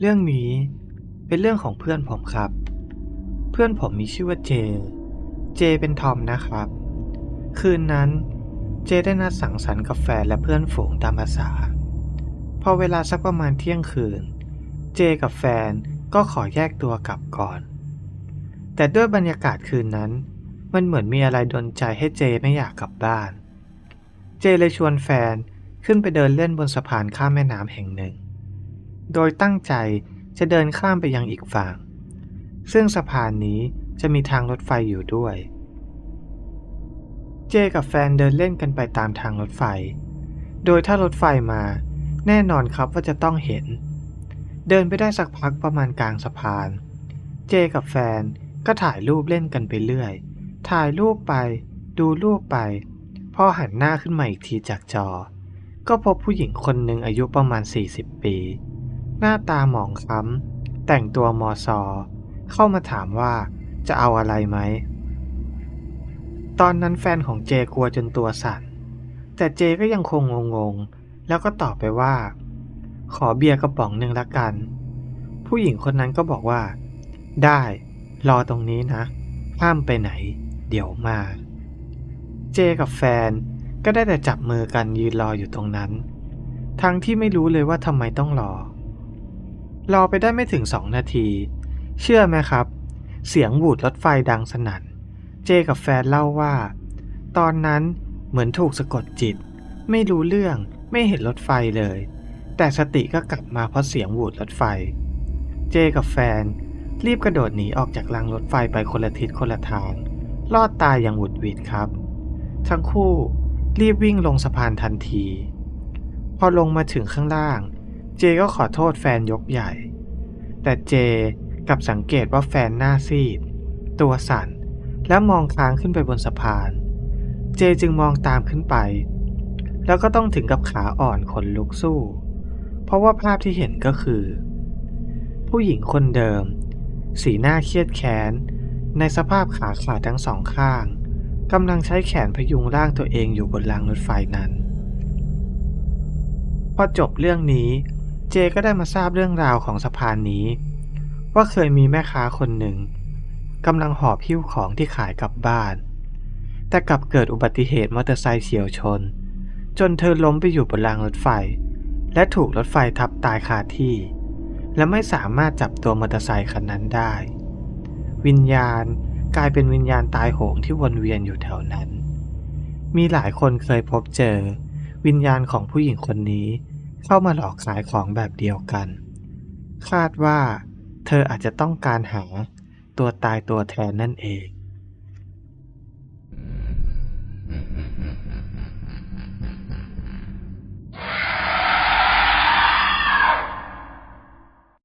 เรื่องนี้เป็นเรื่องของเพื่อนผมครับ เพื่อนผมมีชื่อว่าเจ เจเป็นทอมนะครับ คืนนั้นเจได้นัดสังสรรค์กับแฟนและเพื่อนฝูงตามภาษา พอเวลาสักประมาณเที่ยงคืน เจกับแฟนก็ขอแยกตัวกลับก่อน แต่ด้วยบรรยากาศคืนนั้น มันเหมือนมีอะไรดนใจให้เจไม่อยากกลับบ้าน เจเลยชวนแฟนขึ้นไปเดินเล่นบนสะพานข้ามแม่น้ำแห่งหนึ่ง โดยตั้งใจจะเดินข้ามไปยังอีกฝั่ง ซึ่งสะพานนี้จะมีทางรถไฟอยู่ด้วย เจกับแฟนเดินเล่นกันไปตามทางรถไฟ โดยถ้ารถไฟมาแน่นอนครับว่าจะต้องเห็น เดินไปได้สักพักประมาณกลางสะพาน เจกับแฟนก็ถ่ายรูปเล่นกันไปเรื่อย ถ่ายรูปไป ดูรูปไป พอหันหน้าขึ้นมาอีกทีจากจอ ก็พบผู้หญิงคนหนึ่งอายุประมาณ 40 ปี หน้าตาหมองคล้ำแต่งตัวมอซอ เข้ามาถามว่าจะเอาอะไรไหม ตอนนั้นแฟนของเจกลัวจนตัวสั่น แต่เจก็ยังคงงงๆ แล้วก็ตอบไปว่า ขอเบียร์กระป๋องหนึ่งละกัน ผู้หญิงคนนั้นก็บอกว่า ได้รอตรงนี้นะ ห้ามไปไหน เดี๋ยวมา เจกับแฟนก็ได้แต่จับมือกันยืนรออยู่ตรงนั้น ทั้งที่ไม่รู้เลยว่าทำไมต้องรอ รอไปได้ไม่ถึงสองนาที เชื่อไหมครับ เสียงหวูดรถไฟดังสนั่น เจกับแฟนเล่าว่า ตอนนั้นเหมือนถูกสะกดจิต ไม่รู้เรื่องไม่เห็นรถไฟเลย แต่สติก็กลับมาเพราะเสียงหวูดรถไฟ เจกับแฟน รีบกระโดดหนีออกจากรางรถไฟไปคนละทิศคนละทาง รอดตายอย่างหวุดหวิดครับ ทั้งคู่รีบวิ่งลงสะพานทันที พอลงมาถึงข้างล่าง เจก็ขอโทษแฟนยกใหญ่ แต่เจกับสังเกตว่าแฟนหน้าซีด ตัวสั่น และมองค้างขึ้นไปบนสะพาน เจจึงมองตามขึ้นไป แล้วก็ต้องถึงกับขาอ่อนขนลุกสู้ เพราะว่าภาพที่เห็นก็คือ ผู้หญิงคนเดิม สีหน้าเครียดแค้น ในสภาพขาขาดทั้งสองข้างกำลังใช้แขนพยุงร่างตัวเองอยู่บนรางรถไฟนั้น พอจบเรื่องนี้ เจก็ได้มาทราบเรื่องราวของสะพานนี้ ว่าเคยมีแม่ค้าคนหนึ่งกำลังหอบหิ้วของที่ขายกลับบ้าน แต่กลับเกิดอุบัติเหตุมอเตอร์ไซค์เฉียวชน จนเธอล้มไปอยู่บนรางรถไฟ และถูกรถไฟทับตายคาที่ และไม่สามารถจับตัวมอเตอร์ไซค์คันนั้นได้ วิญญาณกลายเป็นวิญญาณตายโหงที่วนเวียนอยู่แถวนั้น มีหลายคนเคยพบเจอ วิญญาณของผู้หญิงคนนี้ เข้ามาหลอกขายของแบบเดียวกัน คาดว่า เธออาจจะต้องการหาตัวตายตัวแทนนั่นเอง